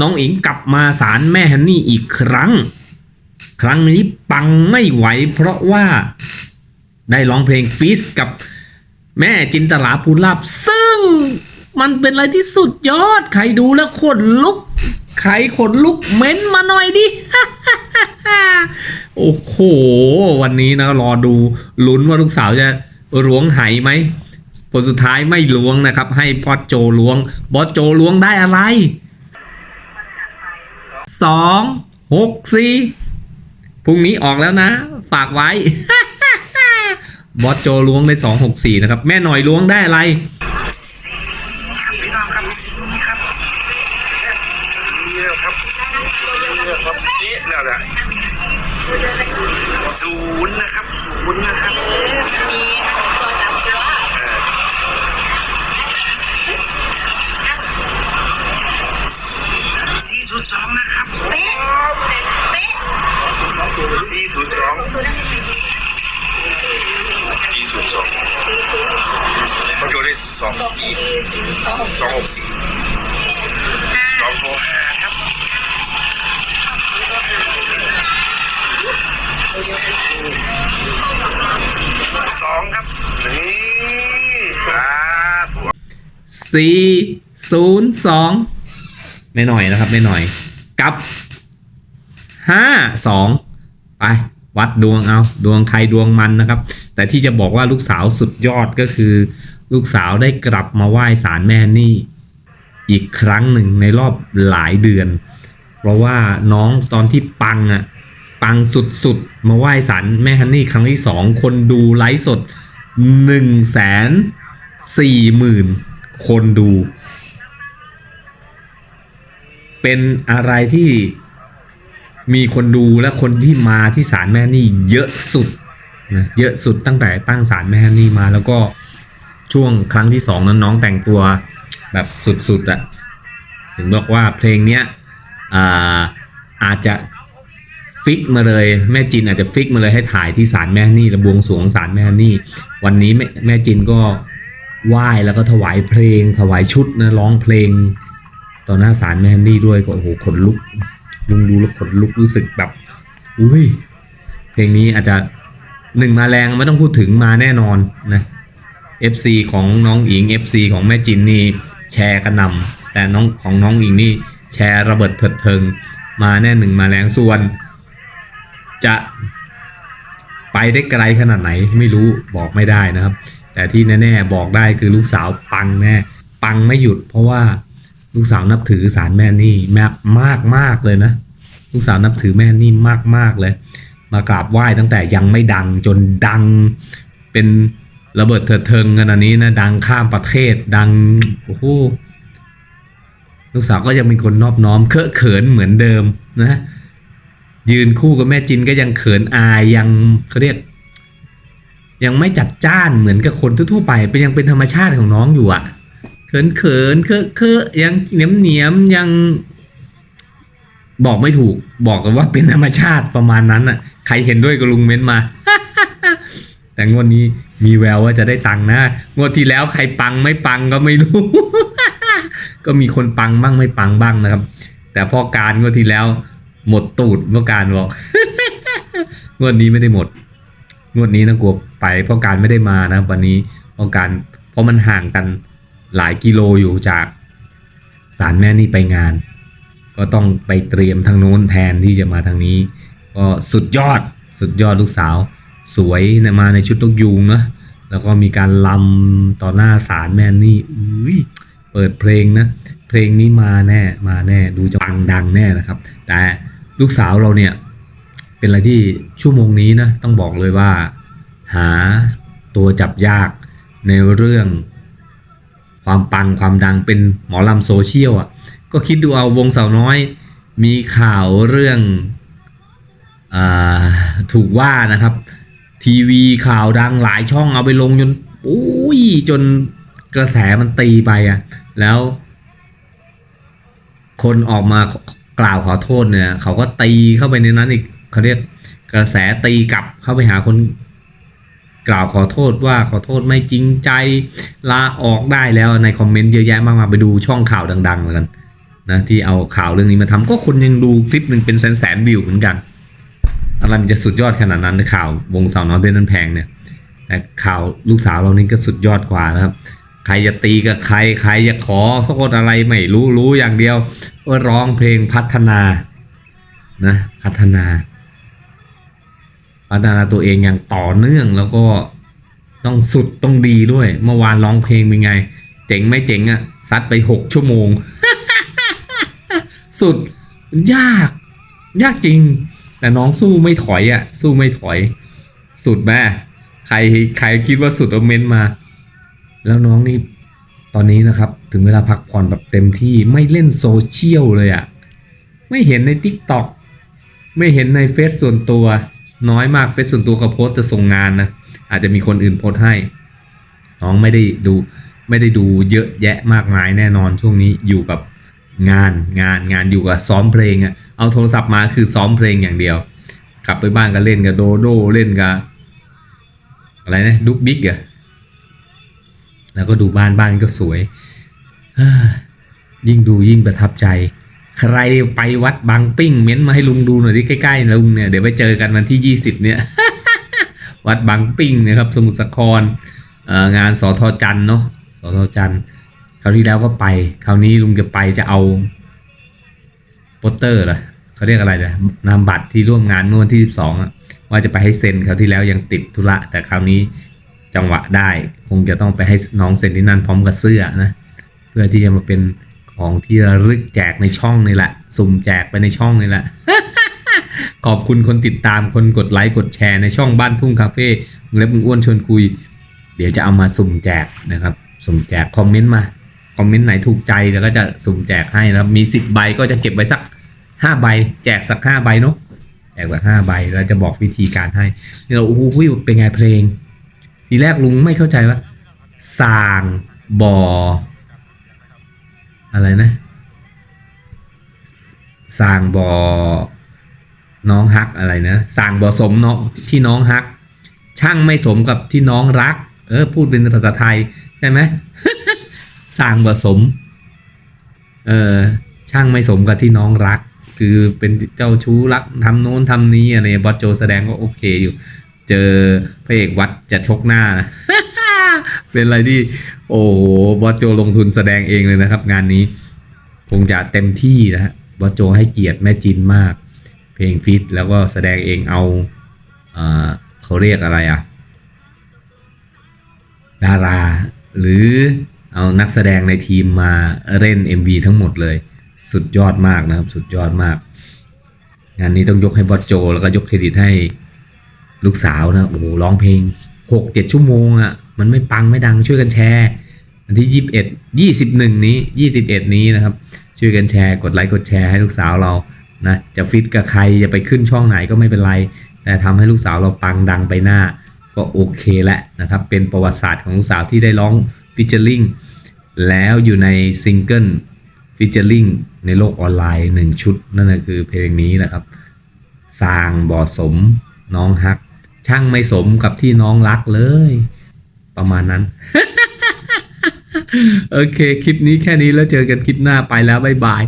น้องอิงกลับมาสารแม่ฮันนี่อีกครั้ง ครั้งนี้ปังไม่ไหวเพราะว่าได้ร้องเพลงฟิสกับแม่จินตลาภูลาบซึ่งมันเป็นอะไรที่สุดยอด ใครดูแล้วขนลุก ใครขนลุกเม้นมาหน่อยดิ โอ้โห วันนี้นะรอดูลุ้นว่าลูกสาวจะล้วงไหไหมผลสุดท้ายไม่ล้วงนะครับ ให้บอสโจล้วงบอสโจล้วงได้อะไร สองหกสี่พรุ่งนี้ออกแล้วนะ ฝากไว้ บอสโจล้วงได้สองหกสี่นะครับ แม่หน่อยล้วงได้อะไรศูนย์นะครับศูนย์นะครับ สี่ศูนย์สองเขาโยนได้สองสี่สองหกสี่สองโลห้าครับสองครับนี่ครับสี่ศูนย์สองไม่หน่อยนะครับไม่หน่อยกับห้าสองไปวัดดวงเอา ดวงใครดวงมันนะครับ แต่ที่จะบอกว่าลูกสาวสุดยอดก็คือ ลูกสาวได้กลับมาไหว้ศาลแม่นี่อีกครั้งหนึ่งในรอบหลายเดือน เพราะว่าน้องตอนที่ปังอะปังสุดๆ มาไหว้ศาลแม่ฮันนี่ครั้งที่สองคนดูไลฟ์สด1นึ่งแสนสี่หมื่นคนดู เป็นอะไรที่มีคนดูและคนที่มาที่ศาลแม่นี่เยอะสุด นะเยอะสุดตั้งแต่ตั้งศาลแม่ฮันนี่มาแล้วก็ช่วงครั้งที่สองนั้นน้องแต่งตัวแบบสุดๆอะถึงบอกว่าเพลงเนี้ยอ่าอาจจะฟิกมาเลยแม่จินอาจจะฟิกมาเลยให้ถ่ายที่ศาลแม่ฮันนี่และบวงสวงศาลแม่นี่ วันนี้แม่แม่จินก็ไหว้แล้วก็ถวายเพลง ถวายชุดนะร้องเพลง ต่อหน้าศาลแม่นนี่ด้วยก็โอ้โหขนลุกลุงดูแล้วขนลุกรู้สึกแบบอุ้ยเพลงนี้อาจจะ หนึ่งมาแรงไม่ต้องพูดถึงมาแน่นอนนะ FC ของน้องอิง FC ของแม่จินนี่แชร์กันนำแต่น้องของน้องอิงนี่แชร์ระเบิดเถิดเทิง มาแน่หนึ่งมาแรงส่วน จะไปได้ไกลขนาดไหนไม่รู้บอกไม่ได้นะครับ แต่ที่แน่ๆบอกได้คือลูกสาวปังแน่ปังไม่หยุด เพราะว่าลูกสาวนับถือสารแม่นี่มากมากมากเลยนะ ลูกสาวนับถือแม่นี่มากมากเลย มากราบไหว้ตั้งแต่ยังไม่ดังจนดังเป็นระเบิดเถิดเทิงขนาดนี้นะดังข้ามประเทศดังโอ้โหลูกสาวก็ยังเป็นคนนอบน้อมเคอะเขินเหมือนเดิมนะยืนคู่กับแม่จินก็ยังเขินอายยังเขาเรียก ยังไม่จัดจ้านเหมือนกับคนทั่วๆไปเป็นยังเป็นธรรมชาติของน้องอยู่อะเขินเขินเคอะเคอะยังเหนียมเหนียมยังบอกไม่ถูกบอกกันว่าเป็นธรรมชาติประมาณนั้นอะ ใครเห็นด้วยก็ลุงเม้นมา แต่งวดนี้มีแววว่าจะได้ตังค์นะ งวดที่แล้วใครปังไม่ปังก็ไม่รู้ ก็มีคนปังบ้างไม่ปังบ้างนะครับ แต่พอการงวดที่แล้วหมดตูดเมื่อการบอก งวดนี้ไม่ได้หมด งวดนี้นะกลัวไปเพราะการไม่ได้มานะ วันนี้เพราะการเพราะมันห่างกันหลายกิโลอยู่จากศาลแม่นี่ไปงาน ก็ต้องไปเตรียมทางโน้นแทนที่จะมาทางนี้ ก็สุดยอดสุดยอดลูกสาว สวยนะมาในชุดนกยูงนะแล้วก็มีการลำต่อหน้าศาลแม่นี่อุ้ยเปิดเพลงนะ เพลงนี้มาแน่มาแน่ดูจะปังดังแน่นะครับ แต่ลูกสาวเราเนี่ยเป็นอะไรที่ชั่วโมงนี้นะต้องบอกเลยว่า หาตัวจับยากในเรื่อง ความปังความดังเป็นหมอลำโซเชียลอะก็คิดดูเอาวงสาวน้อย มีข่าวเรื่อง ถูกว่านะครับ ทีวีข่าวดังหลายช่องเอาไปลงจนอุ้ยจนกระแสมันตีไปอะแล้ว คนออกมากล่าวขอโทษเนี่ย เขาก็ตีเข้าไปในนั้นอีกเขาเรียกกระแสตีกลับเข้าไปหาคน กล่าวขอโทษว่าขอโทษไม่จริงใจลาออกได้แล้วในคอมเมนต์เยอะแยะมากมายไปดูช่องข่าวดังๆแล้วกันนะที่เอาข่าวเรื่องนี้มาทำก็คนยังดูคลิปหนึ่งเป็นแสนแสนวิวเหมือนกัน อะไรมันจะสุดยอดขนาดนั้นในข่าววงสาวน้อยเพชรนั้นแพงเนี่ยแต่ข่าวลูกสาวเรานี่ก็สุดยอดกว่านะครับ ใครจะตีกับใครใครจะขอสักคนอะไรไม่รู้รู้อย่างเดียวว่าร้องเพลงพัฒนานะพัฒนา พัฒนาตัวเองอย่างต่อเนื่องแล้วก็ต้องสุดต้องดีด้วย เมื่อวานร้องเพลงเป็นไง เจ๋งไม่เจ๋งอะซัดไปหกชั่วโมง สุดยาก ยากจริง แต่น้องสู้ไม่ถอยอะ่ะ สู้ไม่ถอย สุดแม่ใครใครคิดว่าสุดเอาเมนต์มา แล้วน้องนี่ตอนนี้นะครับ ถึงเวลาพักผ่อนแบบเต็มที่ไม่เล่นโซเชียลเลยอะ่ะ ไม่เห็นใน t ิ k t o k ไม่เห็นในเฟซส่วนตัว น้อยมากเฟซส่วนตัวก็โพสต์แต่ส่งงานนะ อาจจะมีคนอื่นโพสต์ให้ น้องไม่ได้ดู ไม่ได้ดูเยอะแยะมากมายแน่นอนช่วงนี้อยู่กับ งานงานงานอยู่กับซ้อมเพลงอะเอาโทรศัพท์มาคือซ้อมเพลงอย่างเดียว กลับไปบ้านก็เล่นกับโดโดเล่นกับอะไรนะดุกดิกอะแล้วก็ดูบ้านบ้านก็สวย ยิ่งดูยิ่งประทับใจ ใครไปวัดบางปิ้ง เม้นมาให้ลุงดูหน่อยที่ใกล้ๆลุงเนี่ยเดี๋ยวไปเจอกันวันที่ 20 เนี่ย วัดบางปิ้งนะครับ สมุทรสาครงานสอทอจันเนาะสอทอจันท คราวที่แล้วก็ไป คราวนี้ลุงจะไปจะเอาโปสเตอร์เหรอเขาเรียกอะไรนะนามบัตรที่ร่วมงานเมื่อวันที่ 12อะว่าจะไปให้เซ็นคราวที่แล้วยังติดธุระ แต่คราวนี้จังหวะได้คงจะต้องไปให้น้องเซ็นที่นั่นพร้อมกับเสื้อนะ เพื่อที่จะมาเป็นของที่ระลึกแจกในช่องนี่แหละ สุ่มแจกไปในช่องนี่แหละ ขอบคุณคนติดตามคนกดไลค์กดแชร์ในช่องบ้านทุ่งคาเฟ่เล็บมึงอ้วนชวนคุย เดี๋ยวจะเอามาสุ่มแจกนะครับ สุ่มแจกคอมเมนต์มา คอมเมนต์ไหนถูกใจแล้วก็จะสุ่มแจกให้นะครับ มีสิบใบก็จะเก็บไว้สักห้าใบ แจกสักห้าใบเนาะแจกสักห้าใบแล้วจะบอกวิธีการให้นี่เราโอ้โหเป็นไงเพลง ทีแรกลุงไม่เข้าใจว่าสางบออะไรนะสางบอน้องฮักอะไรนะสางบอสมเนาะที่น้องฮัก ช่างไม่สมกับที่น้องรัก เออพูดเป็นภาษาไทยใช่ไหม สร้างบอสม เออช่างไม่สมกับที่น้องรัก คือเป็นเจ้าชู้รักทำโน้นทำนี้อะไรบอสโจแสดงก็โอเคอยู่ เจอพระเอกวัดจะชกหน้านะเป็นอะไรที่ โอ้โหบอสโจลงทุนแสดงเองเลยนะครับ งานนี้คงจะเต็มที่นะฮะบอสโจให้เกียรติแม่จินมาก เพลงฟิตแล้วก็แสดงเองเอาเอเขาเรียกอะไรอะดารา หรือ เอานักแสดงในทีมมาเล่น MV ทั้งหมดเลย สุดยอดมากนะครับ สุดยอดมาก งานนี้ต้องยกให้บอสโจ แล้วก็ยกเครดิตให้ลูกสาวนะ โอ้โหร้องเพลงหกเจ็ดชั่วโมงอะ่ะ มันไม่ปังไม่ดังช่วยกันแชร์วันที่ยี่สิบเอ็ดยี่สิบหนึ่งนี้ยี่สิบเอ็ดนี้นะครับ ช่วยกันแชร์กดไลค์กดแชร์ให้ลูกสาวเรานะจะฟิตกับใครจะไปขึ้นช่องไหนก็ไม่เป็นไร แต่ทำให้ลูกสาวเราปังดังไปหน้า ก็โอเคแล้วนะครับ เป็นประวัติศาสตร์ของลูกสาวที่ได้ร้อง ฟิชเชอร์ลิงแล้วอยู่ในซิงเกิลฟิชเชอร์ลิงในโลกออนไลน์หนึ่งชุด นั่นก็คือเพลงนี้นะครับสร้างบ่อสมน้องฮัก ช่างไม่สมกับที่น้องรักเลย ประมาณนั้น โอเค คลิปนี้แค่นี้แล้วเจอกันคลิปหน้าไปแล้ว บ๊ายบาย